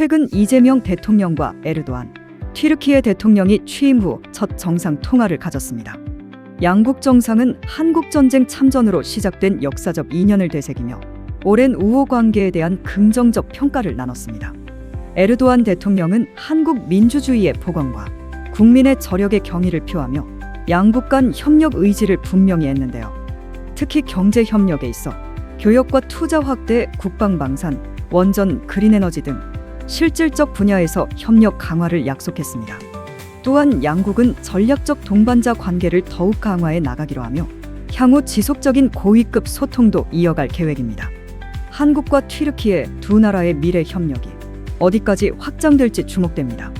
최근 이재명 대통령과 에르도안, 튀르키예 대통령이 취임 후 첫 정상 통화를 가졌습니다. 양국 정상은 한국 전쟁 참전으로 시작된 역사적 인연을 되새기며 오랜 우호 관계에 대한 긍정적 평가를 나눴습니다. 에르도안 대통령은 한국 민주주의의 복원과 국민의 저력의 경의를 표하며 양국 간 협력 의지를 분명히 했는데요. 특히 경제 협력에 있어 교역과 투자 확대, 국방 방산, 원전, 그린 에너지 등 실질적 분야에서 협력 강화를 약속했습니다. 또한 양국은 전략적 동반자 관계를 더욱 강화해 나가기로 하며 향후 지속적인 고위급 소통도 이어갈 계획입니다. 한국과 튀르키예 두 나라의 미래 협력이 어디까지 확장될지 주목됩니다.